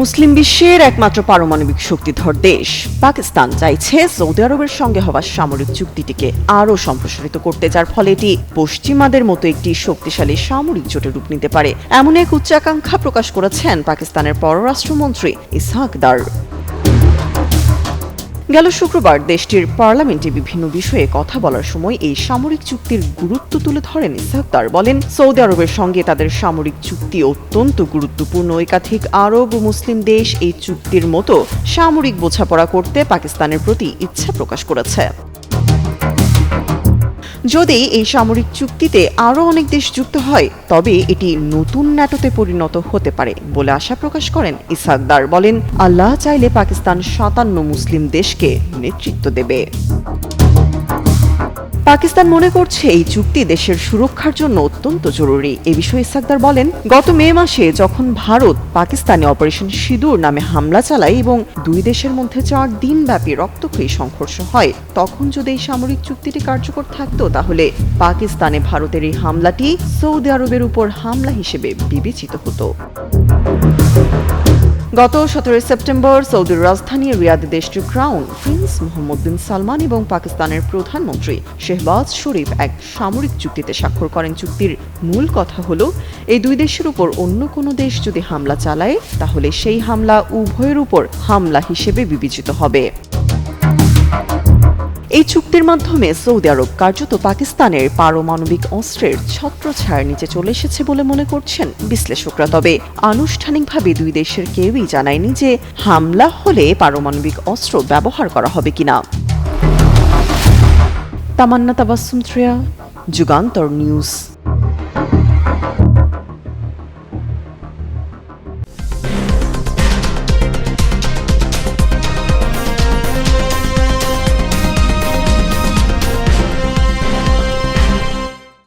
মুসলিম বিশ্বের একমাত্র পারমাণবিক শক্তিধর দেশ। পাকিস্তান চাইছে সৌদি আরবের সঙ্গে হওয়া সামরিক চুক্তিটিকে আরও সম্প্রসারিত করতে, যার ফলে এটি পশ্চিমাদের মতো একটি শক্তিশালী সামরিক জোটে রূপ নিতে পারে। এমন এক উচ্চাকাঙ্ক্ষা প্রকাশ করেছেন পাকিস্তানের পররাষ্ট্রমন্ত্রী ইসহাক দার। গেল শুক্রবার দেশটির পার্লামেন্টে বিভিন্ন বিষয়ে কথা বলার সময় এই সামরিক চুক্তির গুরুত্ব তুলে ধরেন ইসাক্তার বলেন, সৌদি আরবের সঙ্গে তাদের সামরিক চুক্তি অত্যন্ত গুরুত্বপূর্ণ। একাধিক আরব ও মুসলিম দেশ এই চুক্তির মতো সামরিক বোঝাপড়া করতে পাকিস্তানের প্রতি ইচ্ছা প্রকাশ করেছে। যদি এই সামরিক চুক্তিতে আরও অনেক দেশ যুক্ত হয়, তবে এটি নতুন ন্যাটোতে পরিণত হতে পারে বলে আশা প্রকাশ করেন ইসাকদার। বলেন, আল্লাহ চাইলে পাকিস্তান সাতান্ন মুসলিম দেশকে নেতৃত্ব দেবে। পাকিস্তান মনে করছে এই চুক্তি দেশের সুরক্ষার জন্য অত্যন্ত জরুরি। এ বিষয়ে ইসাকদার বলেন, গত মে মাসে যখন ভারত পাকিস্তানে অপারেশন সিঁদুর নামে হামলা চালায় এবং দুই দেশের মধ্যে চার দিনব্যাপী রক্তক্ষয়ী সংঘর্ষ হয়, তখন যদি এই সামরিক চুক্তিটি কার্যকর থাকতো, তাহলে পাকিস্তানে ভারতের এই হামলাটি সৌদি আরবের উপর হামলা হিসেবে বিবেচিত হতো। গত সতেরোই সেপ্টেম্বর সৌদির রাজধানী রিয়াদ দেশটির crown prince Mohammed bin Salman এবং পাকিস্তানের প্রধানমন্ত্রী শেহবাজ শরীফ এক সামরিক চুক্তিতে স্বাক্ষর করেন। চুক্তির মূল কথা হল, এই দুই দেশের উপর অন্য কোনো দেশ যদি হামলা চালায়, তাহলে সেই হামলা উভয়ের উপর হামলা হিসেবে বিবেচিত হবে। এই চুক্তির মাধ্যমে সৌদি আরব কার্যত পাকিস্তানের পারমাণবিক অস্ত্রের ছত্রছায়ার নিচে চলে এসেছে বলে মনে করছেন বিশ্লেষকরা। তবে আনুষ্ঠানিকভাবে দুই দেশের কেউই জানায়নি যে হামলা হলে পারমাণবিক অস্ত্র ব্যবহার করা হবে কিনা। তামান্না তাবাসুম যুগান্তর নিউজ।